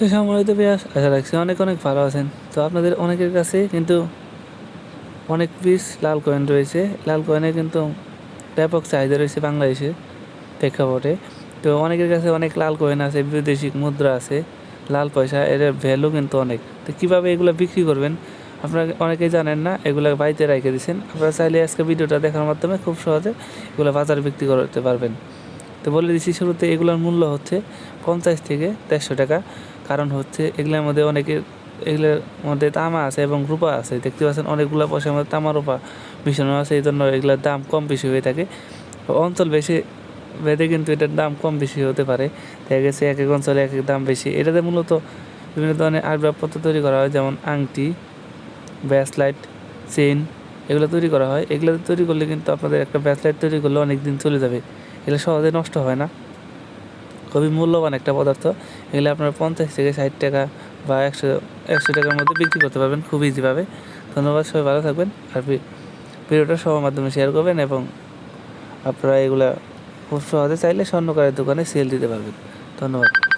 সম্মানিত পেঁয়াজ আশা রাখছি অনেক অনেক ভালো আছেন। তো আপনাদের অনেকের কাছে কিন্তু অনেক পিস লাল কয়েন রয়েছে। লাল কয়েনে কিন্তু ব্যাপক চাহিদা রয়েছে বাংলাদেশে প্রেক্ষাপটে। তো অনেকের কাছে অনেক লাল কয়েন আছে বৈদেশিক মুদ্রা আছে, লাল পয়সা, এর ভ্যালু কিন্তু অনেক। তো কীভাবে এগুলো বিক্রি করবেন? আপনারা অনেকেই জানেন না, এগুলো বাড়িতে রেখে দিচ্ছেন আপনারা চাইলে আজকে ভিডিওটা দেখার মাধ্যমে খুব সহজে এগুলো বাজারে বিক্রি করতে পারবেন। তো বলে দিচ্ছি শুরুতে এগুলোর মূল্য হচ্ছে পঞ্চাশ থেকে দেড়শো টাকা। কারণ হচ্ছে এগুলোর মধ্যে অনেকের এগুলোর মধ্যে তামা আছে এবং রূপা আছে। দেখতে পাচ্ছেন অনেকগুলো পয়সার মধ্যে তামা, রূপা মিশানো আছে। এই জন্য এগুলোর দাম কম বেশি হয়ে থাকে। অঞ্চল বেশি ভেদে কিন্তু এটার দাম কম বেশি হতে পারে। দেখা গেছে এক এক অঞ্চলে এক এক দাম বেশি। এটাতে মূলত বিভিন্ন ধরনের আসবাবপত্র তৈরি করা হয়। যেমন আংটি, ব্যাসলাইট চেন এগুলো তৈরি করা হয়। এগুলো তৈরি করলে কিন্তু আপনাদের একটা ব্যাসলাইট তৈরি করলে অনেক দিন চলে যাবে। এগুলো সহজে নষ্ট হয় না। খুবই মূল্যবান একটা পদার্থ। এগুলো আপনারা পঞ্চাশ থেকে ষাট টাকা বা একশো একশো টাকার মধ্যে বিক্রি করতে পারবেন খুব ইজিভাবে ধন্যবাদ, সবাই ভালো থাকবেন। আর ভিডিওটা সবার মাধ্যমে শেয়ার করবেন এবং আপনারা এগুলা খুব সহজে চাইলে স্বর্ণকারের দোকানে সেল দিতে পারবেন। ধন্যবাদ।